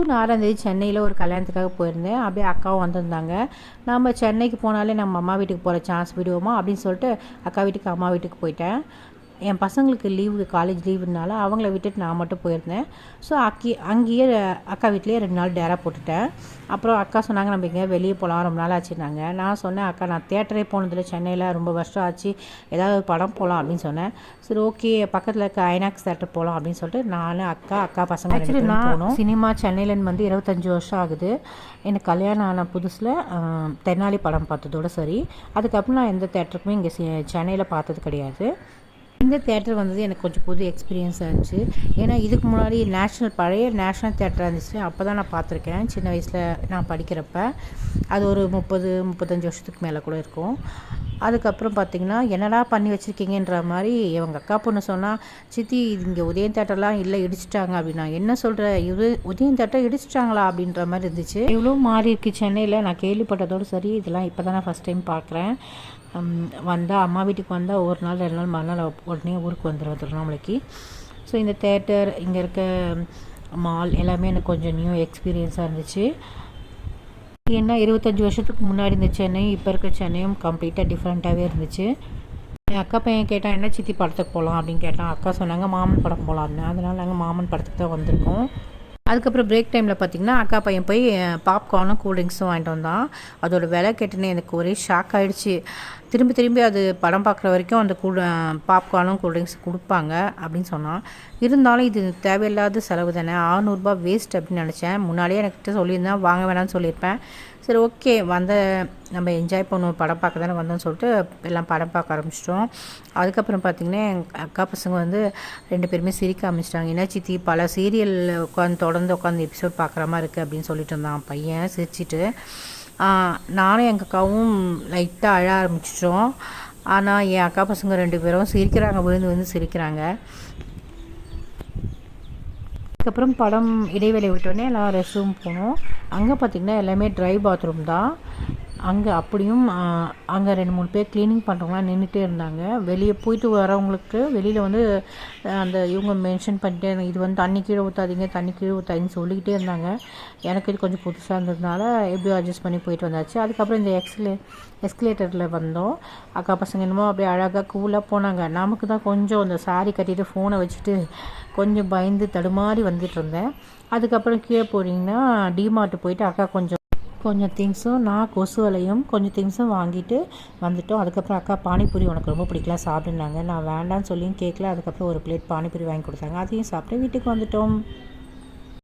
June ஆறாந்தேதி சென்னையில் ஒரு கல்யாணத்துக்காக போயிருந்தேன். அப்படியே அக்காவும் வந்திருந்தாங்க. நம்ம சென்னைக்கு போனாலே நம்ம அம்மா வீட்டுக்கு போகிற சான்ஸ் விடுவோமா? அப்படின்னு சொல்லிட்டு அக்கா வீட்டுக்கு அம்மா வீட்டுக்கு போயிட்டேன். என் பசங்களுக்கு லீவு காலேஜ் லீவுனால அவங்கள விட்டுட்டு நான் மட்டும் போயிருந்தேன். ஸோ அக்கி அங்கேயே அக்கா வீட்லேயே ரெண்டு நாள் டேரா போட்டுட்டேன். அப்புறம் அக்கா சொன்னாங்க நம்ம எங்கேயா வெளியே போகலாம் ரொம்ப நாள் ஆச்சுனாங்க நான் சொன்னேன் அக்கா நான் தேட்டரே போனதில்லை சென்னையில் ரொம்ப வருஷம் ஆச்சு. ஏதாவது படம் போகலாம் அப்படின்னு சொன்னேன். சரி ஓகே பக்கத்தில் இருக்க ஐநாக்ஸ் தேட்டர் போகலாம் அப்படின்னு சொல்லிட்டு நான் அக்கா அக்கா பசங்க ஆக்சுவலி நான் சினிமா சென்னையிலேருந்து வந்து இருபத்தஞ்சி வருஷம் ஆகுது. எனக்கு கல்யாணம் ஆன புதுசில் தென்னாலி படம் பார்த்ததோட சரி. அதுக்கப்புறம் நான் எந்த தேட்டருக்குமே இங்கே சென்னையில் பார்த்தது கிடையாது. இந்த தேட்டர் வந்தது எனக்கு கொஞ்சம் புது எக்ஸ்பீரியன்ஸாக இருந்துச்சு. ஏன்னா இதுக்கு முன்னாடி நேஷ்னல் பழைய நேஷ்னல் தேட்டர் இருந்துச்சு. அப்போ தான் நான் பார்த்துருக்கேன். சின்ன வயசில் நான் படிக்கிறப்ப. அது ஒரு முப்பது முப்பத்தஞ்சு வருஷத்துக்கு மேலே கூட இருக்கும். அதுக்கப்புறம் பார்த்திங்கன்னா என்னடா பண்ணி வச்சுருக்கீங்கன்ற மாதிரி இவங்க அக்கா பொண்ணு சொன்னால் சித்தி இங்கே உதயம் தேட்டர்லாம் இல்லை இடிச்சிட்டாங்க அப்படின்னா என்ன சொல்கிற இது உதயம் தேட்டர் இடிச்சிட்டாங்களா அப்படின்ற மாதிரி இருந்துச்சு. இவ்வளோ மாறி இருக்குது சென்னையில். நான் கேள்விப்பட்டதோடு சரி இதெல்லாம் இப்போ தான் நான் ஃபஸ்ட் டைம் பார்க்குறேன் வந்தால் அம்மா வீட்டுக்கு வந்தால் ஒரு நாள் ரெண்டு நாள் மறுநாள் உடனே ஊருக்கு வந்துடுவேன் திருவண்ணாமலைக்கு ஸோ இந்த தேட்டர் இங்கே இருக்க மால் எல்லாமே எனக்கு கொஞ்சம் நியூ எக்ஸ்பீரியன்ஸாக இருந்துச்சு. ஏன்னா இருபத்தஞ்சி வருஷத்துக்கு முன்னாடி இந்த சென்னை இப்போ இருக்க சென்னையும் கம்ப்ளீட்டாக டிஃப்ரெண்ட்டாகவே இருந்துச்சு. என் அக்கா பையன் கேட்டால் என்ன சித்தி படத்துக்கு போகலாம் அப்படின்னு கேட்டான் அக்கா சொன்னாங்க மாமன் படம் போகலான்னு அதனால் நாங்கள் மாமன் படத்துக்கு தான் வந்திருக்கோம். அதுக்கப்புறம் பிரேக் டைமில் பார்த்திங்கன்னா அக்கா பையன் போய் பாப்கார்னும் கூல்ட்ரிங்க்ஸும் வாங்கிட்டு வந்தான். அதோடய விலை கேட்டுன்னு எனக்கு ஒரே ஷாக் ஆகிடுச்சு திரும்பி திரும்பி அது படம் பார்க்குற வரைக்கும் அந்த கூ பாப்கார்னும் கூல்ட்ரிங்க்ஸ் கொடுப்பாங்க அப்படின்னு சொன்னான். இருந்தாலும் இது தேவையில்லாத செலவு தானே. ஆறுநூறுபா வேஸ்ட் அப்படின்னு நினச்சேன். முன்னாடியே என்கிட்ட சொல்லியிருந்தேன். வாங்க வேணாம்னு சொல்லியிருப்பேன். சரி ஓகே வந்த நம்ம என்ஜாய் பண்ணுவோம். படம் பார்க்க தானே வந்தோம்னு சொல்லிட்டு எல்லாம் படம் பார்க்க ஆரம்பிச்சிட்டோம். அதுக்கப்புறம் பார்த்திங்கன்னா எங்கள் அக்கா பசங்க வந்து ரெண்டு பேருமே சிரிக்க ஆரம்பிச்சிட்டாங்க. என்ன சித்தி பல சீரியல் உட்காந்து தொடர்ந்து உட்காந்து எபிசோட் பார்க்குற மாதிரி இருக்குது அப்படின்னு சொல்லிட்டு இருந்தான். பையன் சிரிச்சிட்டு. நானும் எங்கள் அக்காவும் லைட்டாக அழ ஆரம்பிச்சிட்டோம். ஆனால் என் அக்கா பசங்க ரெண்டு பேரும் சிரிக்கிறாங்க விழுந்து வந்து சிரிக்கிறாங்க. அதுக்கப்புறம் படம் இடைவேளை விட்டோடனே எல்லாம் ரெஸ்ட் ரூம் போனோம். அங்கே பார்த்திங்கன்னா எல்லாமே ட்ரை பாத்ரூம் தான். அங்கே அப்படியும் அங்கே ரெண்டு மூணு பேர் க்ளீனிங் பண்ணுறவங்களாம் நின்றுட்டே இருந்தாங்க. வெளியே போயிட்டு வரவங்களுக்கு வெளியில் வந்து அந்த இவங்க மென்ஷன் பண்ணிட்டே இது வந்து தண்ணி கீழே ஊற்றாதீங்க தண்ணி கீழே ஊற்றாதீங்கன்னு சொல்லிக்கிட்டே இருந்தாங்க. எனக்கு இது கொஞ்சம் புதுசாக இருந்ததுனால எப்படியோ அட்ஜஸ்ட் பண்ணி போயிட்டு வந்தாச்சு. அதுக்கப்புறம் இந்த எக்ஸ்லே எஸ்கலேட்டரில் வந்தோம். அக்கா பசங்க என்னமோ அப்படியே அழகாக கூலாக போனாங்க. நமக்கு தான் கொஞ்சம் அந்த சாரி கட்டிட்டு ஃபோனை வச்சுட்டு கொஞ்சம் பயந்து தடுமாறி வந்துட்டு இருந்தேன். அதுக்கப்புறம் கீழே போனீங்கன்னா டிமார்ட்டு போயிட்டு அக்கா கொஞ்சம் கொஞ்சம் திங்ஸும் நான் கொசு வலையும் கொஞ்சம் திங்ஸும் வாங்கிட்டு வந்துட்டோம். அதுக்கப்புறம் அக்கா பானிபூரி உனக்கு ரொம்ப பிடிக்கலாம் சாப்பிடுனாங்க. நான் வேண்டான்னு சொல்லியும் கேட்கல அதுக்கப்புறம் ஒரு பிளேட் பானிபூரி வாங்கி கொடுத்தாங்க. அதையும் சாப்பிட்டு வீட்டுக்கு வந்துட்டோம்.